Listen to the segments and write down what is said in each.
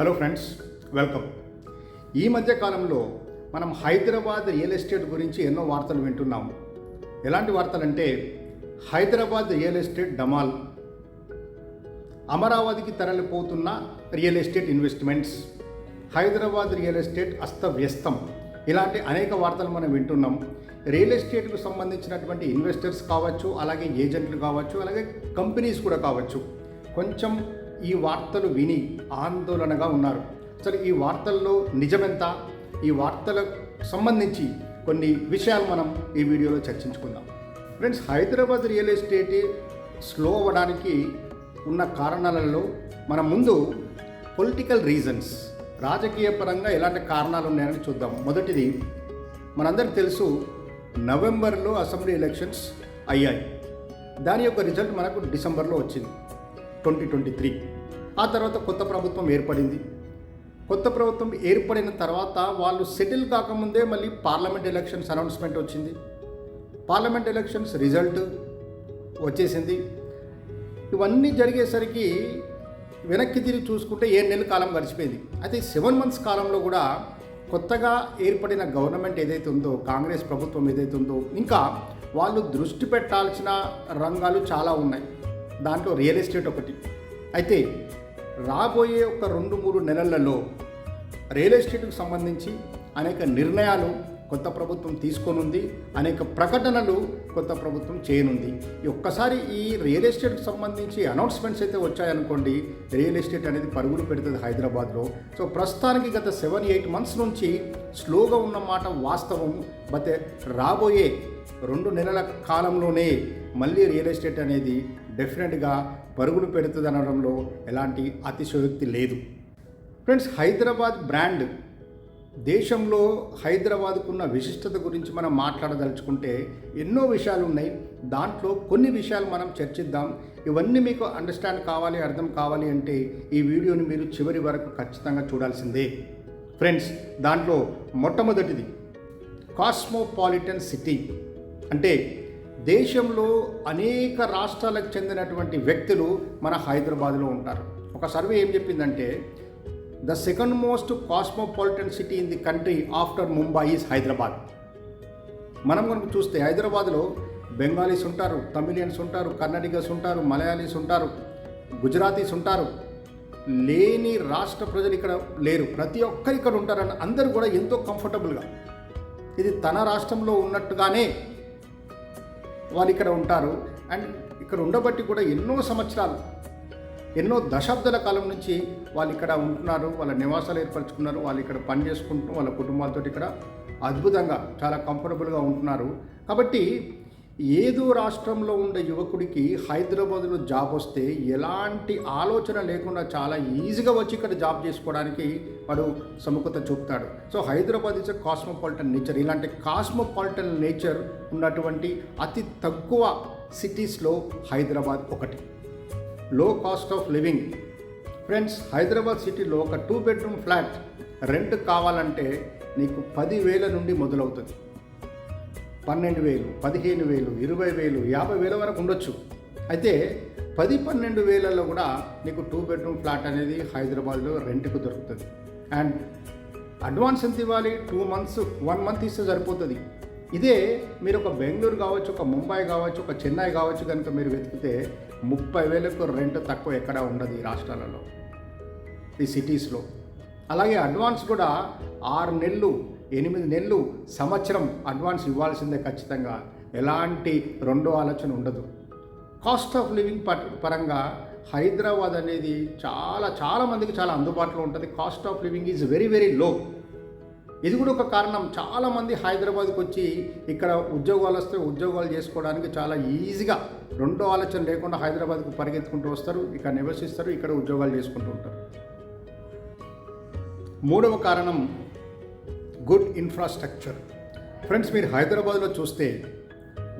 Hello friends welcome ఈ మధ్య కాలంలో మనం హైదరాబాద్ రియల్ ఎస్టేట్ గురించి ఎన్నో వార్తలు వింటున్నాం. ఎలాంటి వార్తలు అంటే హైదరాబాద్ రియల్ ఎస్టేట్ డమాల్ అమరావతికి తరలిపోతున్న real estate investments Hyderabad real estate అస్తవ్యస్తం ఇలాంటి అనేక వార్తలు మనం వింటున్నాం. రియల్ ఎస్టేట్కు సంబంధించినటువంటి ఇన్వెస్టర్స్ కావచ్చు అలాగే ఏజెంట్లు కావచ్చు అలాగే కంపెనీస్ కూడా కావచ్చు. కొంచెం ఈ వార్తలు విని ఆందోళనగా ఉన్నారు. అసలు ఈ వార్తల్లో నిజమెంత? ఈ వార్తలకు సంబంధించి కొన్ని విషయాలు మనం ఈ వీడియోలో చర్చించుకుందాం. Friends Hyderabad real estate slow అవ్వడానికి ఉన్న కారణాలలో మనం ముందు పొలిటికల్ రీజన్స్ రాజకీయ పరంగా ఎలాంటి కారణాలు ఉన్నాయని చూద్దాం. మొదటిది మనందరికి తెలుసు నవంబర్లో అసెంబ్లీ ఎలక్షన్స్ అయ్యాయి. దాని యొక్క రిజల్ట్ మనకు డిసెంబర్లో వచ్చింది. Twenty twenty three. ఆ తర్వాత కొత్త ప్రభుత్వం ఏర్పడింది. కొత్త ప్రభుత్వం ఏర్పడిన తర్వాత వాళ్ళు సెటిల్ కాకముందే మళ్ళీ పార్లమెంట్ ఎలక్షన్స్ అనౌన్స్మెంట్ వచ్చింది. పార్లమెంట్ ఎలక్షన్స్ రిజల్ట్ వచ్చేసింది. ఇవన్నీ జరిగేసరికి వెనక్కి తిరిగి చూసుకుంటే ఏడు నెలల కాలం గడిచిపోయింది. అయితే సెవెన్ మంత్స్ కాలంలో కూడా కొత్తగా ఏర్పడిన గవర్నమెంట్ ఏదైతే ఉందో కాంగ్రెస్ ప్రభుత్వం ఏదైతే ఉందో ఇంకా వాళ్ళు దృష్టి పెట్టాల్సిన రంగాలు చాలా ఉన్నాయి. దాంట్లో రియల్ ఎస్టేట్ ఒకటి. అయితే రాబోయే ఒక రెండు మూడు నెలలలో రియల్ ఎస్టేట్కు సంబంధించి అనేక నిర్ణయాలు కొత్త ప్రభుత్వం తీసుకొనుంది అనేక ప్రకటనలు కొత్త ప్రభుత్వం చేయనుంది. ఒక్కసారి ఈ రియల్ ఎస్టేట్కి సంబంధించి అనౌన్స్మెంట్స్ అయితే వచ్చాయనుకోండి రియల్ ఎస్టేట్ అనేది పరుగులు పెడుతుంది హైదరాబాద్లో. సో ప్రస్తుతానికి గత సెవెన్ ఎయిట్ మంత్స్ నుంచి స్లోగా ఉన్న మాట వాస్తవం. బట్ రాబోయే రెండు నెలల కాలంలోనే మళ్ళీ రియల్ ఎస్టేట్ అనేది డెఫినెట్గా పరుగులు పెడుతుంది అనడంలో ఎలాంటి అతిశయోక్తి లేదు. ఫ్రెండ్స్ హైదరాబాద్ బ్రాండ్ దేశంలో హైదరాబాద్కున్న విశిష్టత గురించి మనం మాట్లాడదలుచుకుంటే ఎన్నో విషయాలు ఉన్నాయి. దాంట్లో కొన్ని విషయాలు మనం చర్చిద్దాం. ఇవన్నీ మీకు అండర్స్టాండ్ కావాలి అర్థం కావాలి అంటే ఈ వీడియోని మీరు చివరి వరకు ఖచ్చితంగా చూడాల్సిందే. ఫ్రెండ్స్ దాంట్లో మొట్టమొదటిది కాస్మోపాలిటన్ సిటీ. అంటే దేశంలో అనేక రాష్ట్రాలకు చెందినటువంటి వ్యక్తులు మన హైదరాబాద్లో ఉంటారు. ఒక సర్వే ఏం చెప్పిందంటే the second most cosmopolitan city in the country after Mumbai is Hyderabad. మనం కనుక చూస్తే హైదరాబాద్లో బెంగాలీస్ ఉంటారు తమిళియన్స్ ఉంటారు కన్నడిగస్ ఉంటారు మలయాళీస్ ఉంటారు గుజరాతీస్ ఉంటారు. లేని రాష్ట్ర ప్రజలు ఇక్కడ లేరు. ప్రతి ఒక్కరు ఇక్కడ ఉంటారని అందరూ కూడా ఎంతో కంఫర్టబుల్గా ఇది తన రాష్ట్రంలో ఉన్నట్టుగానే వాళ్ళు ఇక్కడ ఉంటారు. అండ్ ఇక్కడ ఉండబట్టి కూడా ఎన్నో సంవత్సరాలు ఎన్నో దశాబ్దాల కాలం నుంచి వాళ్ళు ఇక్కడ ఉంటున్నారు వాళ్ళ నివాసాలు ఏర్పరచుకున్నారు వాళ్ళు ఇక్కడ పని చేసుకుంటూ వాళ్ళ కుటుంబాలతో ఇక్కడ అద్భుతంగా చాలా కంఫర్టబుల్గా ఉంటున్నారు. కాబట్టి ఏదో రాష్ట్రంలో ఉండే యువకుడికి హైదరాబాద్లో జాబ్ వస్తే ఎలాంటి ఆలోచన లేకుండా చాలా ఈజీగా వచ్చి ఇక్కడ జాబ్ చేసుకోవడానికి వాడు సముఖత చూపుతాడు. So Hyderabad is a cosmopolitan nature. ఇలాంటి కాస్మోపాలిటన్ నేచర్ ఉన్నటువంటి అతి తక్కువ సిటీస్లో హైదరాబాద్ ఒకటి. Low cost of living. Friends Hyderabad సిటీలో ఒక టూ బెడ్రూమ్ ఫ్లాట్ రెంట్ కావాలంటే నీకు పదివేల నుండి మొదలవుతుంది. పన్నెండు వేలు పదిహేను వేలు ఇరవై వేలు యాభై వేల వరకు ఉండొచ్చు. అయితే పది పన్నెండు వేలలో కూడా నీకు టూ బెడ్రూమ్ ఫ్లాట్ అనేది హైదరాబాద్లో రెంట్కు దొరుకుతుంది. అండ్ అడ్వాన్స్ ఎంత ఇవ్వాలి? టూ మంత్స్ వన్ మంత్ ఇస్తే సరిపోతుంది. ఇదే మీరు ఒక బెంగళూరు కావచ్చు ఒక ముంబై కావచ్చు ఒక చెన్నై కావచ్చు కనుక మీరు వెతికితే ముప్పై వేలకు రెంట్ తక్కువ ఎక్కడా ఉండదు ఈ రాష్ట్రాలలో ఈ సిటీస్లో అలాగే అడ్వాన్స్ కూడా ఆరు నెలలు ఎనిమిది నెలలు సంవత్సరం అడ్వాన్స్ ఇవ్వాల్సిందే ఖచ్చితంగా. ఎలాంటి రెండో ఆలోచన ఉండదు. కాస్ట్ ఆఫ్ లివింగ్ పరంగా హైదరాబాద్ అనేది చాలా చాలామందికి చాలా అందుబాటులో ఉంటుంది. Cost of living is very very low ఇది కూడా ఒక కారణం. చాలామంది హైదరాబాద్కి వచ్చి ఇక్కడ ఉద్యోగాలు వస్తే ఉద్యోగాలు చేసుకోవడానికి చాలా ఈజీగా రెండో ఆలోచన లేకుండా హైదరాబాద్కు పరిగెత్తుకుంటూ వస్తారు. ఇక్కడ నివసిస్తారు ఇక్కడ ఉద్యోగాలు చేసుకుంటూ ఉంటారు. మూడవ కారణం గుడ్ ఇన్ఫ్రాస్ట్రక్చర్. ఫ్రెండ్స్ మీరు హైదరాబాద్లో చూస్తే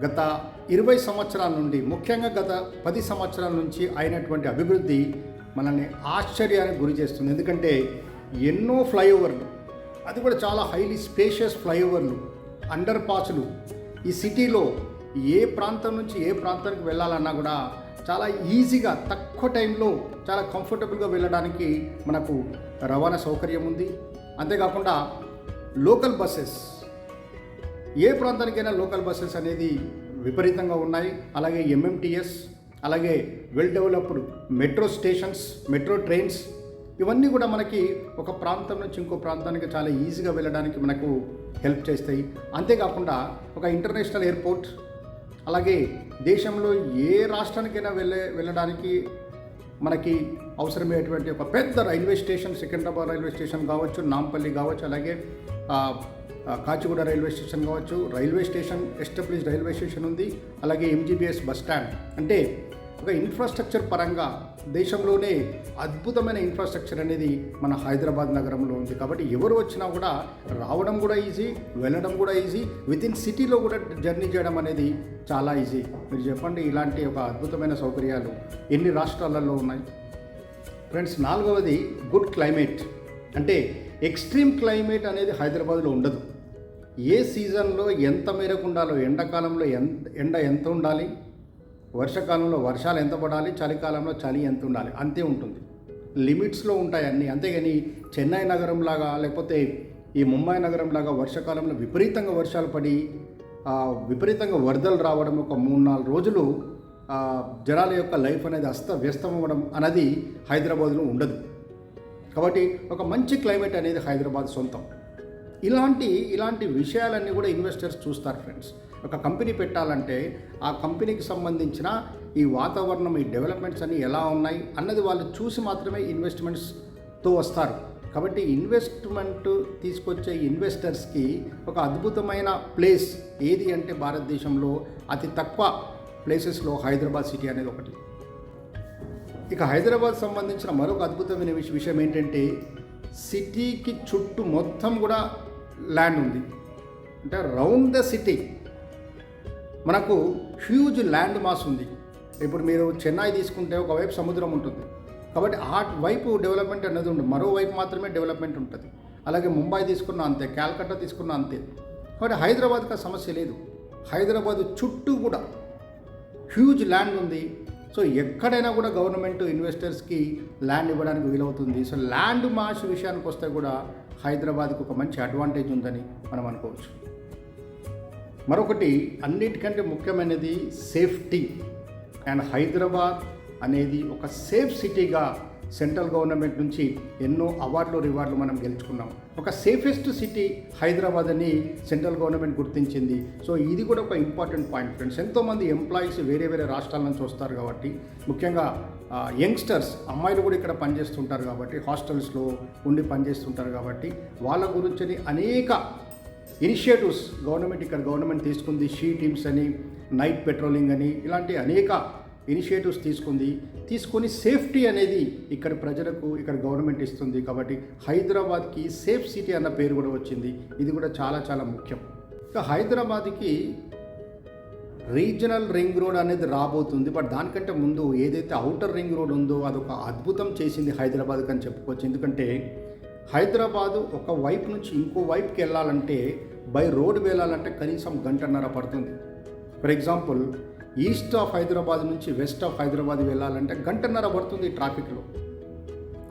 గత ఇరవై సంవత్సరాల నుండి ముఖ్యంగా గత పది సంవత్సరాల నుంచి అయినటువంటి అభివృద్ధి మనల్ని ఆశ్చర్యానికి గురి చేస్తుంది. ఎందుకంటే ఎన్నో ఫ్లైఓవర్లు అది కూడా చాలా హైలీ స్పేషియస్ ఫ్లైఓవర్లు అండర్ పాస్లు ఈ సిటీలో ఏ ప్రాంతం నుంచి ఏ ప్రాంతానికి వెళ్ళాలన్నా కూడా చాలా ఈజీగా తక్కువ టైంలో చాలా కంఫర్టబుల్గా వెళ్ళడానికి మనకు రవాణా సౌకర్యం ఉంది. అంతేకాకుండా లోకల్ బస్సెస్. ఏ ప్రాంతానికైనా లోకల్ బస్సెస్ అనేది విపరీతంగా ఉన్నాయి. అలాగే ఎంఎంటీఎస్ అలాగే well developed metro stations metro trains ఇవన్నీ కూడా మనకి ఒక ప్రాంతం నుంచి ఇంకో ప్రాంతానికి చాలా ఈజీగా వెళ్ళడానికి మనకు హెల్ప్ చేస్తాయి. అంతేకాకుండా ఒక ఇంటర్నేషనల్ ఎయిర్పోర్ట్ అలాగే దేశంలో ఏ రాష్ట్రానికైనా వెళ్ళే వెళ్ళడానికి మనకి అవసరమయ్యేటువంటి ఒక పెద్ద railway station Secunderabad railway station కావచ్చు నాంపల్లి కావచ్చు అలాగే కాచిగూడ రైల్వే స్టేషన్ కావచ్చు. Railway station establish railway station ఉంది. అలాగే ఎంజీబీఎస్ బస్ స్టాండ్. అంటే ఒక ఇన్ఫ్రాస్ట్రక్చర్ పరంగా దేశంలోనే అద్భుతమైన ఇన్ఫ్రాస్ట్రక్చర్ అనేది మన హైదరాబాద్ నగరంలో ఉంది. కాబట్టి ఎవరు వచ్చినా కూడా రావడం కూడా ఈజీ వెళ్ళడం కూడా ఈజీ విత్ ఇన్ సిటీలో కూడా జర్నీ చేయడం అనేది చాలా ఈజీ మీరు చెప్పండి ఇలాంటి ఒక అద్భుతమైన సౌకర్యాలు ఎన్ని రాష్ట్రాలలో ఉన్నాయి? ఫ్రెండ్స్ నాలుగవది గుడ్ క్లైమేట్ అంటే ఎక్స్ట్రీమ్ క్లైమేట్ అనేది హైదరాబాద్లో ఉండదు. ఏ సీజన్లో ఎంత మేరకు ఉండాలో ఎండాకాలంలో ఎంత ఎండ ఎంత ఉండాలి? వర్షాకాలంలో వర్షాలు ఎంత పడాలి చలికాలంలో చలి ఎంత ఉండాలి అంతే ఉంటుంది. లిమిట్స్లో ఉంటాయి అన్నీ. అంతేగాని చెన్నై నగరం లాగా లేకపోతే ఈ ముంబై నగరం లాగా వర్షాకాలంలో విపరీతంగా వర్షాలు పడి విపరీతంగా వరదలు రావడం ఒక మూడు నాలుగు రోజులు జనాల యొక్క లైఫ్ అనేది అస్తవ్యస్తం అవ్వడం అనేది హైదరాబాద్లో ఉండదు. కాబట్టి ఒక మంచి క్లైమేట్ అనేది హైదరాబాద్ సొంతం. ఇలాంటి ఇలాంటి విషయాలన్నీ కూడా ఇన్వెస్టర్స్ చూస్తారు ఫ్రెండ్స్. ఒక కంపెనీ పెట్టాలంటే ఆ కంపెనీకి సంబంధించిన ఈ వాతావరణం ఈ డెవలప్మెంట్స్ అన్నీ ఎలా ఉన్నాయి అన్నది వాళ్ళు చూసి మాత్రమే ఇన్వెస్ట్మెంట్స్తో వస్తారు. కాబట్టి ఇన్వెస్ట్మెంట్ తీసుకొచ్చే ఇన్వెస్టర్స్కి ఒక అద్భుతమైన ప్లేస్ ఏది అంటే భారతదేశంలో అతి తక్కువ ప్లేసెస్లో హైదరాబాద్ సిటీ అనేది ఒకటి. ఇక హైదరాబాద్ సంబంధించిన మరొక అద్భుతమైన విష- విషయం ఏంటంటే సిటీకి చుట్టూ మొత్తం కూడా ల్యాండ్ ఉంది. అంటే రౌండ్ ద సిటీ మనకు హ్యూజ్ ల్యాండ్ మాస్ ఉంది. ఇప్పుడు మీరు చెన్నై తీసుకుంటే ఒకవైపు సముద్రం ఉంటుంది. కాబట్టి ఆ వైపు డెవలప్మెంట్ అనేది ఉండదు. మరోవైపు మాత్రమే డెవలప్మెంట్ ఉంటుంది. అలాగే ముంబై తీసుకున్న అంతే క్యాల్కట్టా తీసుకున్న అంతే. కాబట్టి హైదరాబాద్కి ఆ సమస్య లేదు. హైదరాబాద్ చుట్టూ కూడా హ్యూజ్ ల్యాండ్ ఉంది. సో ఎక్కడైనా కూడా గవర్నమెంట్ ఇన్వెస్టర్స్కి ల్యాండ్ ఇవ్వడానికి వీలవుతుంది. సో ల్యాండ్ మాస్ విషయానికి వస్తే కూడా హైదరాబాద్కి ఒక మంచి అడ్వాంటేజ్ ఉందని మనం అనుకోవచ్చు. మరొకటి అన్నిటికంటే ముఖ్యమైనది సేఫ్టీ. అండ్ హైదరాబాద్ అనేది ఒక సేఫ్ సిటీగా సెంట్రల్ గవర్నమెంట్ నుంచి ఎన్నో అవార్డులు రివార్డులు మనం గెలుచుకున్నాం. ఒక సేఫెస్ట్ సిటీ హైదరాబాద్ అని సెంట్రల్ గవర్నమెంట్ గుర్తించింది. సో ఇది కూడా ఒక ఇంపార్టెంట్ పాయింట్ ఫ్రెండ్స్. ఎంతోమంది ఎంప్లాయీస్ వేరే వేరే రాష్ట్రాల నుంచి వస్తారు కాబట్టి ముఖ్యంగా యంగ్స్టర్స్ అమ్మాయిలు కూడా ఇక్కడ పనిచేస్తుంటారు కాబట్టి హాస్టల్స్లో ఉండి పనిచేస్తుంటారు కాబట్టి వాళ్ళ గురించి అనేక ఇనిషియేటివ్స్ గవర్నమెంట్ ఇక్కడ గవర్నమెంట్ తీసుకుంది షీ టీమ్స్ అని నైట్ పెట్రోలింగ్ అని ఇలాంటి అనేక ఇనిషియేటివ్స్ తీసుకుంది. తీసుకొని సేఫ్టీ అనేది ఇక్కడ ప్రజలకు ఇక్కడ గవర్నమెంట్ ఇస్తుంది కాబట్టి హైదరాబాద్కి సేఫ్ సిటీ అన్న పేరు కూడా వచ్చింది. ఇది కూడా చాలా చాలా ముఖ్యం. ఇక హైదరాబాద్కి రీజనల్ రింగ్ రోడ్ అనేది రాబోతుంది. బట్ దానికంటే ముందు ఏదైతే అవుటర్ రింగ్ రోడ్ ఉందో అదొక అద్భుతం చేసింది హైదరాబాద్కి అని చెప్పుకోవచ్చు. ఎందుకంటే హైదరాబాదు ఒక వైపు నుంచి ఇంకో వైపుకి వెళ్ళాలంటే బై రోడ్ వెళ్ళాలంటే కనీసం గంటన్నర పడుతుంది. For example east of Hyderabad నుంచి వెస్ట్ ఆఫ్ హైదరాబాద్ వెళ్ళాలంటే గంటన్నర పడుతుంది ట్రాఫిక్లో.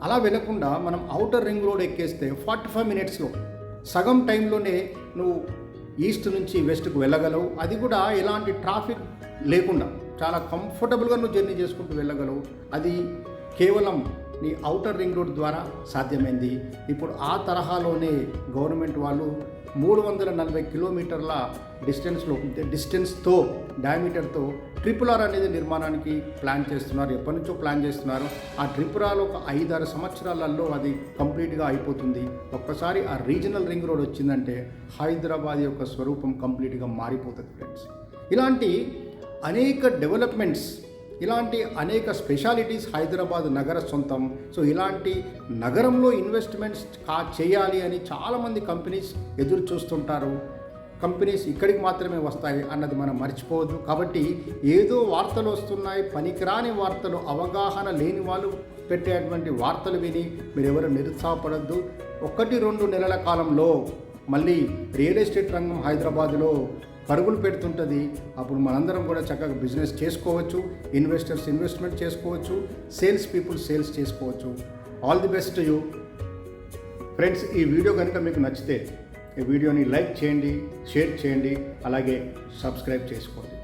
అలా వెళ్ళకుండా మనం అవుటర్ రింగ్ రోడ్ ఎక్కేస్తే ఫార్టీ ఫైవ్ మినిట్స్లో సగం టైంలోనే నువ్వు ఈస్ట్ నుంచి వెస్ట్కు వెళ్ళగలవు. అది కూడా ఎలాంటి ట్రాఫిక్ లేకుండా చాలా కంఫర్టబుల్గా నువ్వు జర్నీ చేసుకుంటూ వెళ్ళగలవు. అది కేవలం నీ అవుటర్ రింగ్ రోడ్ ద్వారా సాధ్యమైంది. ఇప్పుడు ఆ తరహాలోనే గవర్నమెంట్ వాళ్ళు మూడు వందల నలభై కిలోమీటర్ల డిస్టెన్స్లో డిస్టెన్స్తో డయామీటర్తో ట్రిపుల్ ఆర్ అనేది నిర్మాణానికి ప్లాన్ చేస్తున్నారు. ఎప్పటి నుంచో ప్లాన్ చేస్తున్నారు. ఆ ట్రిపుల్ ఆర్ ఒక ఐదారు సంవత్సరాలలో అది కంప్లీట్గా అయిపోతుంది. ఒక్కసారి ఆ రీజనల్ రింగ్ రోడ్ వచ్చిందంటే హైదరాబాద్ యొక్క స్వరూపం కంప్లీట్గా మారిపోతుంది ఫ్రెండ్స్. ఇలాంటి అనేక డెవలప్మెంట్స్ ఇలాంటి అనేక స్పెషాలిటీస్ హైదరాబాద్ నగర సొంతం. సో ఇలాంటి నగరంలో ఇన్వెస్ట్మెంట్స్ కా చేయాలి అని చాలామంది కంపెనీస్ ఎదురు చూస్తుంటారు. కంపెనీస్ ఇక్కడికి మాత్రమే వస్తాయి అన్నది మనం మర్చిపోవద్దు. కాబట్టి ఏదో వార్తలు వస్తున్నాయి పనికిరాని వార్తలు అవగాహన లేని వాళ్ళు పెట్టేటువంటి వార్తలు విని మీరు ఎవరు నిరుత్సాహపడద్దు. ఒకటి రెండు నెలల కాలంలో మళ్ళీ రియల్ ఎస్టేట్ రంగం హైదరాబాద్లో పరుగులు పెడుతుంటుంది. అప్పుడు మనందరం కూడా చక్కగా బిజినెస్ చేసుకోవచ్చు ఇన్వెస్టర్స్ ఇన్వెస్ట్మెంట్ చేసుకోవచ్చు సేల్స్ పీపుల్ సేల్స్ చేసుకోవచ్చు. All the best you friends ఈ వీడియో కనుక మీకు నచ్చితే ఈ వీడియోని లైక్ చేయండి షేర్ చేయండి అలాగే సబ్స్క్రైబ్ చేసుకోండి.